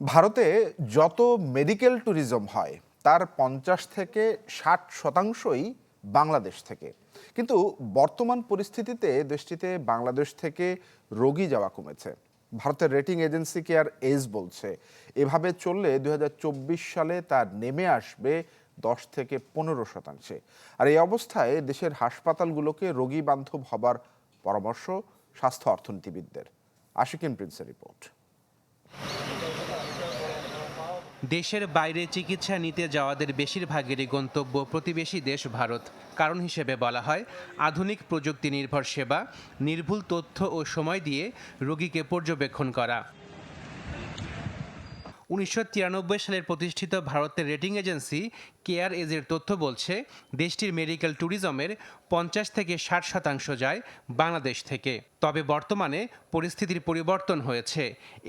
ভারতে যত medical tourism হয়, তার পঞ্চাশ থেকে ষাট শতাংশই বাংলাদেশ থেকে। কিন্তু বর্তমান পরিস্থিতিতে দেশটিতে বাংলাদেশ থেকে রোগী যাওয়া কমেছে। ভারতের রেটিং এজেন্সি কেয়ার এজ বলছে। এভাবে চললে দু হাজার চব্বিশ সালে তা নেমে আসবে দশ থেকে পনেরো শতাংশে। আর এই অবস্থায় দেশের হাসপাতালগুলোকে রোগী বান্ধব হবার পরামর্শ স্বাস্থ্য অর্থনীতিবিদদের। আশিকিন প্রিন্সের রিপোর্ট। দেশের বাইরে চিকিৎসা নিতে যাওয়াদের বেশিরভাগেরই গন্তব্য প্রতিবেশী দেশ ভারত। কারণ হিসেবে বলা হয়, আধুনিক প্রযুক্তি নির্ভর সেবা, নির্ভুল তথ্য ও সময় দিয়ে রোগীকে পর্যবেক্ষণ করা। উনিশশো সালের প্রতিষ্ঠিত ভারতের রেটিং এজেন্সি কেয়ার এজের তথ্য বলছে, দেশটির মেডিকেল ট্যুরিজমের পঞ্চাশ থেকে ষাট শতাংশ যায় বাংলাদেশ থেকে। তবে বর্তমানে পরিস্থিতির পরিবর্তন হয়েছে।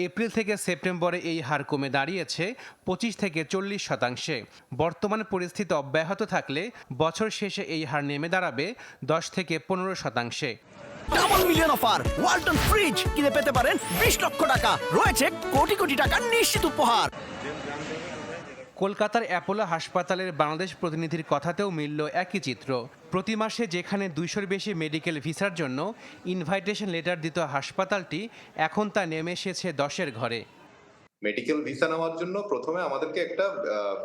এপ্রিল থেকে সেপ্টেম্বরে এই হার কমে দাঁড়িয়েছে পঁচিশ থেকে চল্লিশ শতাংশে। বর্তমান পরিস্থিতি অব্যাহত থাকলে বছর শেষে এই হার নেমে দাঁড়াবে দশ থেকে পনেরো শতাংশে। Double million offer Walton fridge কিনে পেতে পারেন বিশ লক্ষ টাকা। রয়েছে কোটি কোটি টাকার নিশ্চিত উপহার। কলকাতার অ্যাপোলো হাসপাতালের বাংলাদেশ প্রতিনিধির কথাতেও মিলল একই চিত্র। প্রতি মাসে যেখানে দুইশোর বেশি মেডিকেল ভিসার জন্য ইনভাইটেশন লেটার দিত হাসপাতালটি এখন তা নেমে এসেছে দশের ঘরে। মেডিকেল ভিসা নেওয়ার জন্য প্রথমে আমাদেরকে একটা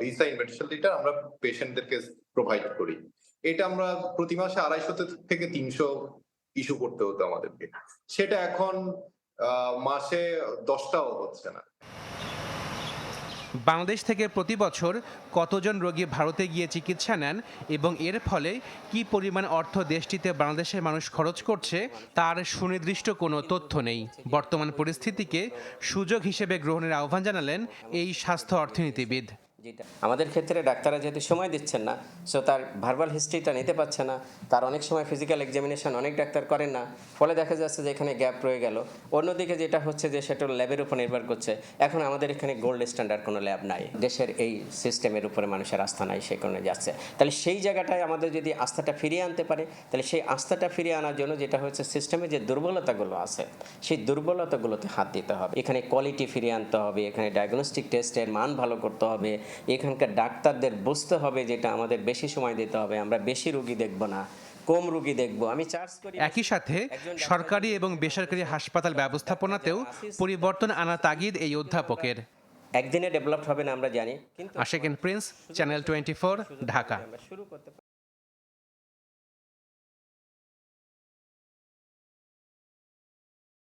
ভিসা ইনভিটেশন লেটার আমরা পেশেন্টদেরকে প্রোভাইড করি। এটা আমরা প্রতি মাসে আড়াইশো থেকে তিনশো ইস্যু করতে হতো আমাদেরকে। সেটা এখন মাসে দশটাও হচ্ছে না। বাংলাদেশ থেকে প্রতি বছর কতজন রোগী ভারতে গিয়ে চিকিৎসা নেন এবং এর ফলে কি পরিমাণ অর্থ দেশটিতে বাংলাদেশের মানুষ খরচ করছে, তার সুনির্দিষ্ট কোনো তথ্য নেই। বর্তমান পরিস্থিতিকে সুযোগ হিসেবে গ্রহণের আহ্বান জানালেন এই স্বাস্থ্য অর্থনীতিবিদ। যেটা আমাদের ক্ষেত্রে ডাক্তাররা যেহেতু সময় দিচ্ছেন না সো তার ভার্বাল হিস্ট্রিটা নিতে পারছে না, তার অনেক সময় ফিজিক্যাল এক্সামিনেশন অনেক ডাক্তার করেন না, ফলে দেখা যাচ্ছে যে এখানে গ্যাপ রয়ে গেল। অন্যদিকে যেটা হচ্ছে যে সেটা ল্যাবের উপর নির্ভর করছে। এখন আমাদের এখানে গোল্ড স্ট্যান্ডার্ড কোনো ল্যাব নাই। দেশের এই সিস্টেমের উপরে মানুষের আস্থা নাই, সে কারণে যাচ্ছে। তাহলে সেই জায়গাটায় আমাদের যদি আস্থাটা ফিরিয়ে আনতে পারে, তাহলে সেই আস্থাটা ফিরিয়ে আনার জন্য যেটা হচ্ছে সিস্টেমে যে দুর্বলতাগুলো আছে, সেই দুর্বলতাগুলোতে হাত দিতে হবে। এখানে কোয়ালিটি ফিরিয়ে আনতে হবে, এখানে ডায়াগনস্টিক টেস্টের মান ভালো করতে হবে এখানকার ডাক্তারদের বুঝতে হবে যেটা আমাদের বেশি সময় দিতে হবে আমরা বেশি রুগী দেখব না কম রুগী দেখব। আমি চার্জ করি একই সাথে সরকারি এবং বেসরকারি হাসপাতাল ব্যবস্থাপনাতেও পরিবর্তন আনা তাগিদ এই অধ্যাপকের। একদিনে ডেভেলপ হবে না আমরা জানি। কিন্তু আশেকেন প্রিন্স চ্যানেল টোয়েন্টি ঢাকা।